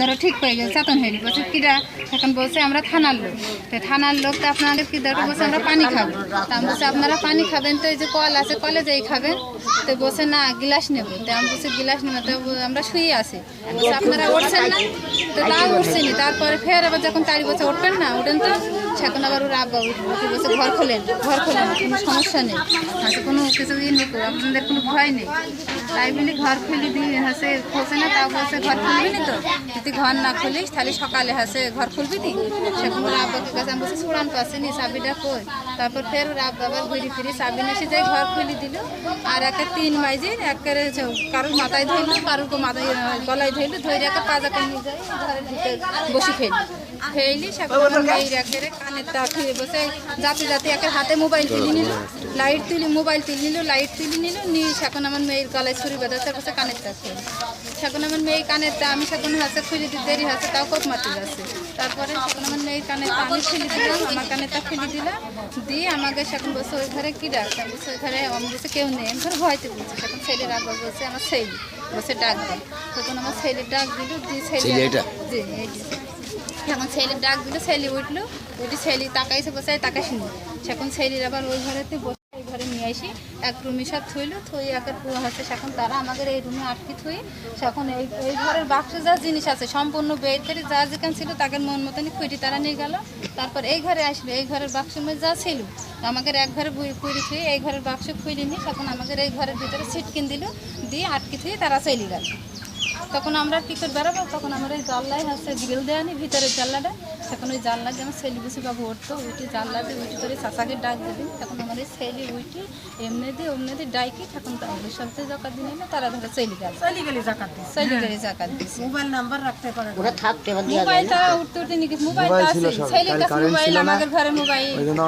ধরো ঠিক হয়ে গেছে, চেতন হয়ে বলছে, কিরা? এখন বলছে, আমরা থানার লোক। তো থানার লোক তো আপনাদের কি বলছে, আমরা পানি খাব। তা আমি বলছি, আপনারা পানি খাবেন তো, এই যে কল আছে, কলে যেই খাবেন। তো বলছে, না, গিলাস নেব। তো আমি বলছি, গিলাস নেব তো আমরা শুয়ে আছি। বলছে, আপনারা উঠছেন না? তো তাও উঠছেনি। তারপরে ফের আবার যখন তারি বছর উঠবেন না, উঠেন তো। সেখন আবার ওরা আব্বা উঠবো বলছে, ঘর খোলেন ঘর খোলেন, কোনো সমস্যা নেই। হাসে কোনো কিছু ই নেই আপনাদের কোনো ভয় নেই। তাই ঘর খুলি দিয়ে হাসে খোঁজে না, তাও বলছে ঘর খুলবি নি তো যদি ঘর না খুলিস, তাহলে সকালে হাসে, ঘর খুলবি সেখন ওরা আব্বাকে কাছে আমি বলছি সুড়ান পাশে নি, চাবিটা কই? তারপর ফের রাব আব্বা আবার ঘুরি ফিরি, চাবি নেসে যাই ঘর খুলি দিল। আর একটা তিন মাইজে একেবারে কারোর মাথায় ধরলো, কারোর মাথায় গলায় ধরলো, ধরে একটা পাজাকে নিয়ে ঘরের ভিতরে বসে ফেলি সেখন এই একেবারে কানের তা খুলে বসে যাতে যাতে একের হাতে মোবাইল তুলে নিল লাইট তুলি মোবাইল তুলে নিল লাইট তুলে নিল নিয়ে সেখন আমার মেয়ের গলায় ছুরি বেঁধাচ্ছে বসে কানের তা খুলে সেখন আমার মেয়ে কানের তা আমি সেখন হাসে খুলে দিতে দেরি হাসে তাও কোপ মারতে যাচ্ছে তারপরে সেখন আমার মেয়ের কানের তা আমি খুলে দিলাম আমার কানের তা খুলে দিলাম দিয়ে আমাকে সেখন বসে ওই ঘরে কী ডাক আমি বসে ওই ঘরে আমি বসে কেউ নেই আমি ঘরে ভয়তে বলছি সেখন ছেলের আব্বা বলছে আমার ছেলে বসে ডাক দিই তখন আমার ছেলে ডাক দিল দিয়ে ছেলে? জি। এখন ছেলে ডাক দিল, ছেলে উঠল, উঠে ছেলে তাকাইছে বসে তাকাইছিনি সেখন ছেলের আবার ওই ঘরেতে বসে এই ঘরে নিয়ে আসি। এক রুমি সব থইলো, থই একের পুরো হচ্ছে সেখন তারা আমাদের এই রুমে আটকে থই, সেখন এই এই ঘরের বাক্সে যা জিনিস আছে, সম্পূর্ণ বের যা যেখান ছিল তাকে মন মতনই খুঁটি তারা নিয়ে গেল। তারপর এই ঘরে আসলো, এই ঘরের বাক্সের মধ্যে যা ছিল, আমাদের এক ঘরে কুড়ি থুই, এই ঘরের বাক্স খুঁড়ি নি তখন আমাদের এই ঘরের ভিতরে ছিটকিন দিল, দিয়ে আটকে থুই, তারা চলে গেল। তখন আমরা কি করে বেরোবো তখন আমরা ওই জানলায় হচ্ছে গিল দেয়নি ভিতরের জানলাটা। তখন ওই জানলা দিয়ে আমার ছেলে বুসি বাবু উঠতো উঠে জানলাতে উঠে করে চাচাকে ডাক দিবি তখন আমার এই ছেলে উঠে এমনি দিয়ে অমনি দিয়ে ডাইকি তখন তাদের সাথে জকা দিন এলো তারা ধরে চলে গেল। চলি গেলি জাকাত চলে গেলে জাকাত মোবাইল নাম্বার রাখতে পারে। ওরা থাকতে মোবাইল তারা উঠতে উঠতে গেছে মোবাইল তো আছে ছেলের কাছে মোবাইল আমাদের ঘরে মোবাইল।